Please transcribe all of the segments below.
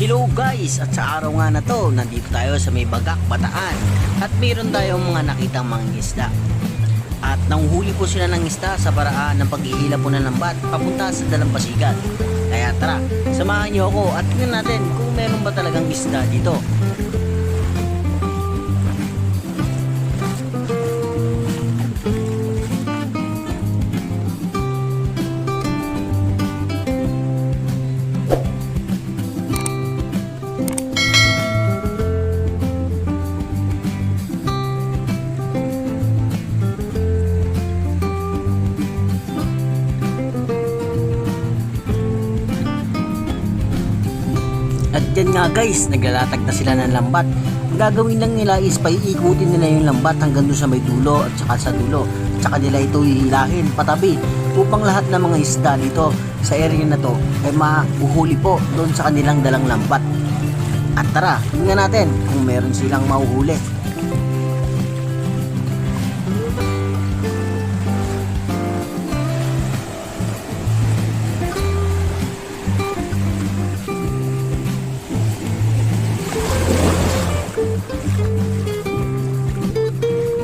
Hello guys! At sa araw nga na to, nandito tayo sa may Bagak, Bataan. At mayroon tayong mga nakitang mga isda. At nanguhuli po sila ng isda sa paraan ng paghihila po ng lambat papunta sa Dalampasigan. Kaya tara, samahan niyo ako at tingnan natin kung meron ba talagang isda dito. At yan nga guys, naglalatag na sila ng lambat. Ang gagawin lang nila is paiikutin nila yung lambat hanggang doon sa may dulo at saka sa dulo. At saka nila ito hihilahin patabi upang lahat ng mga isda dito sa area na to ay mahuhuli po doon sa kanilang dalang lambat. At tara, tingnan natin kung meron silang mahuhuli.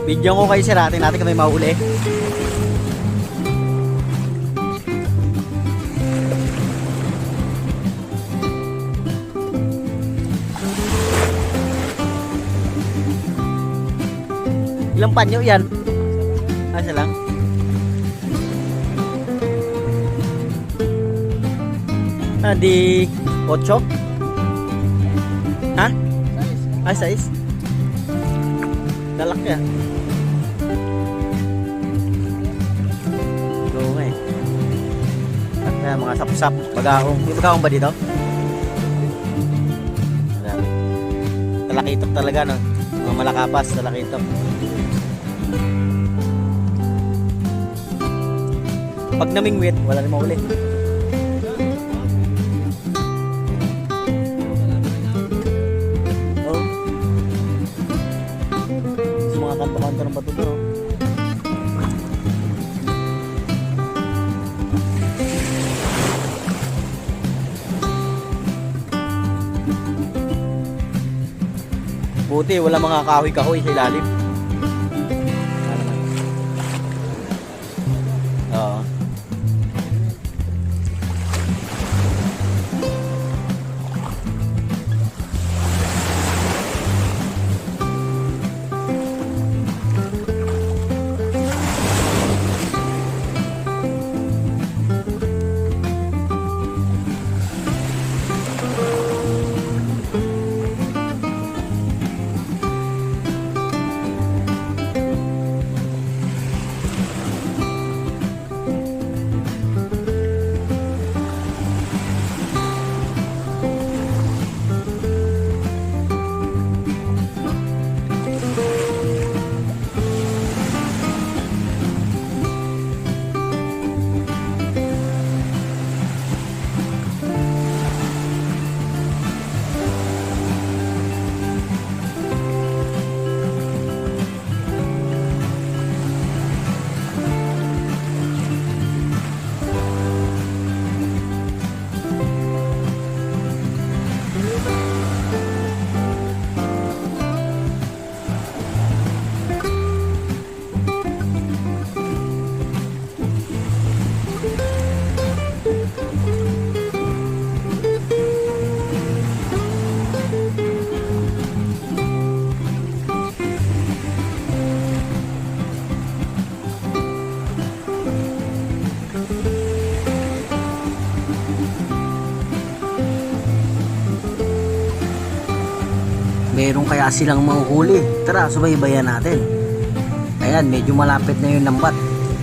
Video ko kayo sir, atin natin kami mahuli. Ilang panyo yan? Ah, isa lang? Ah, di 8? Ha? Ah, 6? Dalak ya. Oo nga eh. At uh, mga sapsap, bagahong. May bagahong ba dito? Talakitok talaga no. Mga malakapas, talakitok. Pag namingwit, wala rin mahuli. Kanto-kanto ng bato doon. Buti, wala mga kahoy-kahoy sa ilalim. Meron kaya silang mahuhuli. Tara, subaybayan natin. Ayan, medyo malapit na yung lambat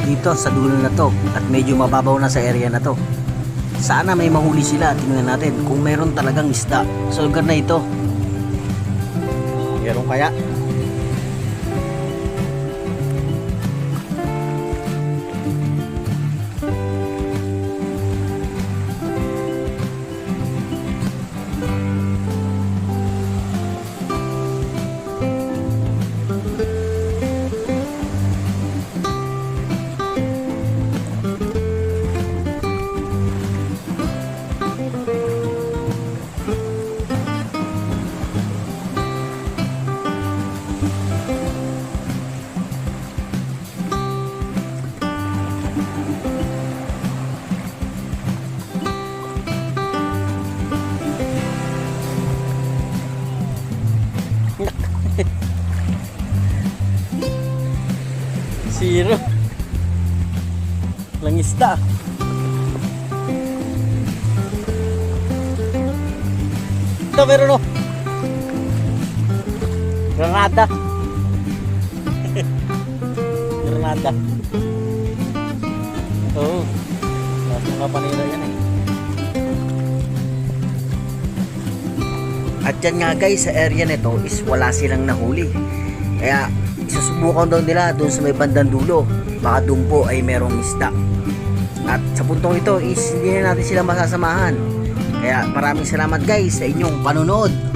dito sa dulo na to at medyo mababaw na sa area na to. Sana may mahuli sila. Tingnan natin kung meron talagang isda sa lugar na ito. Meron kaya? Biro. Langista. Ito meron no. Granada. Granada. Oo. Oh, Lahat ng kapanira yan eh. At yan nga guys, sa area nito is wala silang nahuli. Kaya isusubukan daw nila doon sa may bandang dulo. Baka doon po ay merong isda. At sa puntong ito is hindi na natin sila masasamahan. Kaya maraming salamat guys sa inyong panonood.